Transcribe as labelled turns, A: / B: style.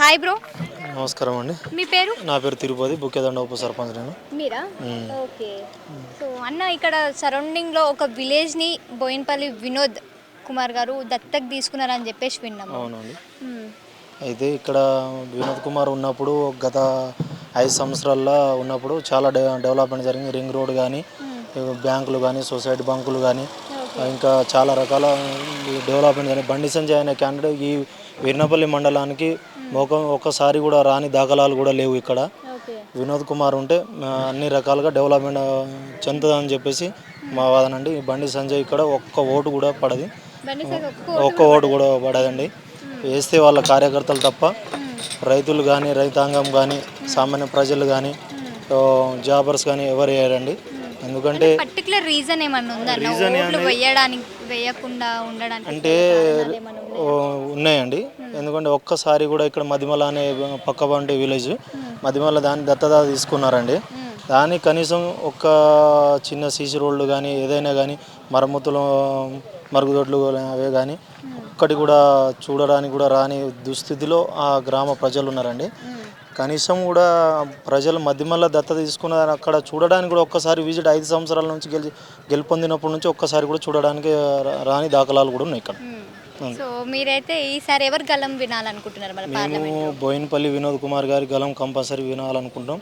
A: Hi bro.
B: నమస్కారం అండి.
A: మీ పేరు?
B: నా పేరు తిరుపతి బుక్కేదండ ఉప సర్పంచ్ నేను.
A: మీరా? ఓకే. సో అన్న ఇక్కడ సరౌండింగ్లో ఒక విలేజ్ని బోయిన్పల్లి వినోద్ కుమార్ గారు దత్తక్ తీసుకున్నారని చెప్పేసి విన్నాము.
B: అవునండి. అయితే ఇక్కడ వినోద్ కుమార్ ఉన్నప్పుడు గత ఐదు సంవత్సరాల్లో ఉన్నప్పుడు చాలా డెవలప్మెంట్ జరిగింది. రింగ్ రోడ్ కానీ బ్యాంకులు కానీ సొసైటీ బ్యాంకులు కానీ ఇంకా చాలా రకాల డెవలప్మెంట్ జరిగింది. బండి సంజయ్ అనే క్యాండిడేట్ ఈ వీర్నపల్లి మండలానికి ఒక ఒక్కసారి కూడా రాని దాఖలాలు కూడా లేవు ఇక్కడ. వినోద్ కుమార్ ఉంటే అన్ని రకాలుగా డెవలప్మెంట్ చెందుతుందని చెప్పేసి మా వాదన అండి. ఈ బండి సంజయ్ ఇక్కడ ఒక్క ఓటు కూడా పడది.
A: ఒక్క
B: ఓటు కూడా పడదండి. వేస్తే వాళ్ళ కార్యకర్తలు తప్ప రైతులు కానీ రైతాంగం కానీ సామాన్య ప్రజలు కానీ జాబర్స్ కానీ ఎవరు వేయరండి. ఎందుకంటే
A: పర్టికులర్ రీజన్ ఏమన్నా ఓట్లు వేయడానికి వేయకుండా ఉండడానికి
B: అంటే ఉన్నాయండి. ఎందుకంటే ఒక్కసారి కూడా ఇక్కడ మదిమల అనే పక్క వంటి విలేజ్ మదిమల దాన్ని దత్తత తీసుకున్నారండి. దాని కనీసం ఒక్క చిన్న సీసీ రోడ్లు కానీ ఏదైనా కానీ మరమ్మతులు మరుగుదొడ్లు అవే కానీ ఒక్కటి కూడా చూడడానికి కూడా రాని దుస్థితిలో ఆ గ్రామ ప్రజలు ఉన్నారండి. కనీసం కూడా ప్రజలు మధ్యమల్ల దత్తత తీసుకున్న అక్కడ చూడడానికి కూడా ఒక్కసారి విజిట్ ఐదు సంవత్సరాల నుంచి గెలి గెలుపొందినప్పటి నుంచి ఒక్కసారి కూడా చూడడానికి రాని దాఖలాలు కూడా ఉన్నాయి ఇక్కడ.
A: సో మీరైతే ఈసారి ఎవరు గలం వినాలనుకుంటున్నారు
B: మేము బోయినపల్లి వినోద్ కుమార్ గారి గలం కంపల్సరీ వినాలనుకుంటాం